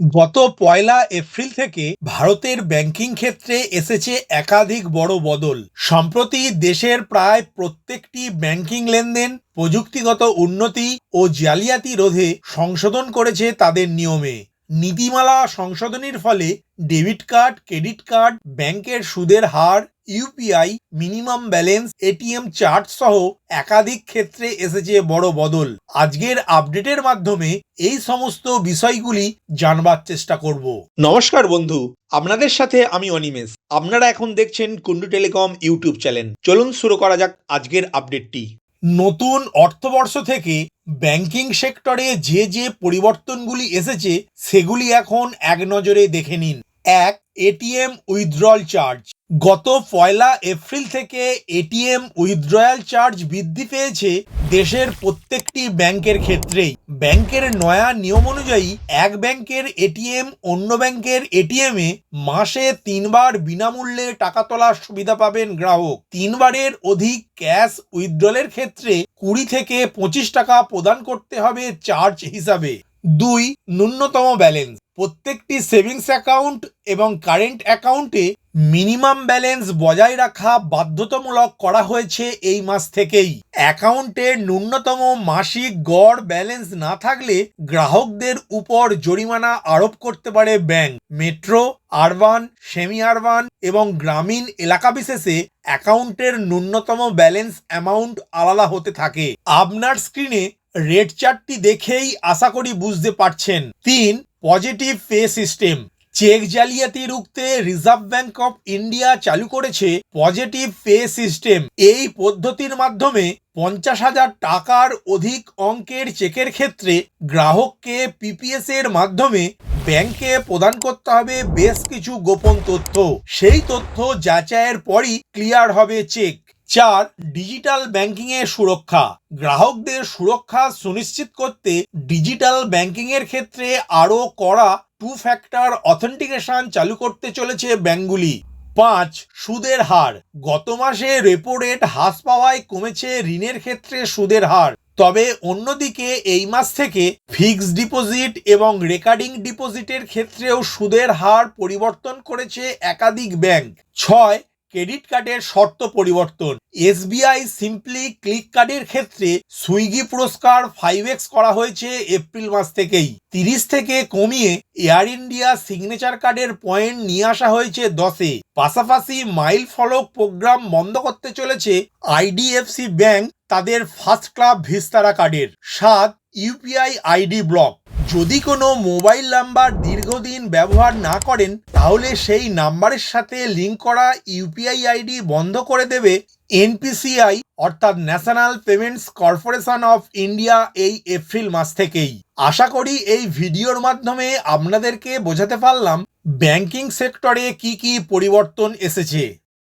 গত পয়লা এপ্রিল থেকে ভারতের ব্যাংকিং ক্ষেত্রে এসেছে একাধিক বড় বদল। সম্প্রতি দেশের প্রায় প্রত্যেকটি ব্যাংকিং লেনদেন প্রযুক্তিগত উন্নতি ও জালিয়াতি রোধে সংশোধন করেছে তাদের নিয়মে। নীতিমালা সংশোধনীর ফলে ডেবিট কার্ড, ক্রেডিট কার্ড, ব্যাংকের সুদের হার UPI minimum balance ATM charge সহ একাধিক ক্ষেত্রে এসেছে বড় বদল। আজকের আপডেটের মাধ্যমে এই সমস্ত বিষয়গুলি জানবার চেষ্টা করব। নমস্কার বন্ধু আপনাদের সাথে আমি অনিমেষ। আপনারা এখন দেখছেন কুন্ডু টেলিকম ইউটিউব চ্যানেল। চলুন শুরু করা যাক আজকের আপডেটটি। নতুন অর্থবর্ষ থেকে ব্যাংকিং সেক্টরে যে যে পরিবর্তনগুলি এসেছে সেগুলি এখন এক নজরে দেখে নিন। এক এটিএম উইথড্রল চার্জ। গত পয়লা এপ্রিল থেকে এটিএম উইথড্রয়াল চার্জ বৃদ্ধি পেয়েছে দেশের প্রত্যেকটি ব্যাংকের ক্ষেত্রেই। ব্যাংকের নয়া নিয়ম অনুযায়ী এক ব্যাংকের এটিএম অন্য ব্যাংকের এটিএম এ মাসে তিনবার বিনামূল্যে টাকা তোলার সুবিধা পাবেন গ্রাহক। তিনবারের অধিক ক্যাশ উইথড্রলের ক্ষেত্রে কুড়ি থেকে পঁচিশ টাকা প্রদান করতে হবে চার্জ হিসাবে। দুই, ন্যূনতম ব্যালেন্স। প্রত্যেকটি সেভিংস অ্যাকাউন্ট এবং কারেন্ট অ্যাকাউন্টে মিনিমাম ব্যালেন্স বজায় রাখা বাধ্যতামূলক করা হয়েছে এই মাস থেকেই। অ্যাকাউন্টে ন্যূনতম মাসিক গড় ব্যালেন্স না থাকলে গ্রাহকদের উপর জরিমানা আরোপ করতে পারে bank. Metro, urban semi urban এবং গ্রামীণ এলাকা বিশেষে অ্যাকাউন্টের ন্যূনতম ব্যালেন্স অ্যামাউন্ট আলাদা হতে থাকে। আপনার স্ক্রিনে রেড চার্টটি দেখেই আশা করি বুঝতে পারছেন। তিন, পজিটিভ পে সিস্টেম। চেক জালিয়াতি রুখতে রিজার্ভ ব্যাংক অফ ইন্ডিয়া চালু করেছে পজিটিভ পে সিস্টেম এই পদ্ধতির মাধ্যমে পঞ্চাশ হাজার টাকার অধিক অঙ্কের চেকের ক্ষেত্রে গ্রাহককে পিপিএস এর মাধ্যমে ব্যাংকে প্রদান করতে হবে বেশ কিছু গোপন তথ্য। সেই তথ্য যাচাইয়ের পরই ক্লিয়ার হবে চেক। চার, ডিজিটাল ব্যাংকিং এর সুরক্ষা। গ্রাহকদের সুরক্ষা সুনিশ্চিত করতে ডিজিটাল ব্যাংকিং এর ক্ষেত্রে আরও কড়া টু ফ্যাক্টর অথেন্টিকেশন চালু করতে চলেছে ব্যাঙ্কগুলি পাঁচ, সুদের হার। গত মাসে রেপো রেট হ্রাস পাওয়ায় কমেছে ঋণের ক্ষেত্রে সুদের হার। তবে অন্যদিকে এই মাস থেকে ফিক্সড ডিপোজিট এবং রেকারিং ডিপোজিটের ক্ষেত্রেও সুদের হার পরিবর্তন করেছে একাধিক ব্যাংক ছয় ক্রেডিট কার্ডের শর্ত পরিবর্তন। এসবিআই সিম্পলি ক্লিক কার্ডের ক্ষেত্রে সুইগি পুরস্কার ফাইভ এক্স করা হয়েছে এপ্রিল মাস থেকেই। তিরিশ থেকে কমিয়ে এয়ার ইন্ডিয়া সিগনেচার কার্ডের পয়েন্ট নিয়ে আসা হয়েছে দশে। পাশাপাশি মাইল ফলক প্রোগ্রাম বন্ধ করতে চলেছে আইডিএফসি ব্যাংক তাদের ফার্স্ট ক্লাব ভিস্তারা কার্ডের। সাত, ইউপিআই আইডি ব্লক। যদি কোনো মোবাইল নাম্বার দীর্ঘদিন ব্যবহার না করেন, তাহলে সেই নাম্বারের সাথে লিঙ্ক করা ইউপিআই আইডি বন্ধ করে দেবে এনপিসিআই অর্থাৎ National Payments Corporation of India এই এপ্রিল মাস থেকেই। আশা করি এই ভিডিওর মাধ্যমে আপনাদেরকে বোঝাতে পারলাম ব্যাংকিং সেক্টরে কি কি পরিবর্তন এসেছে।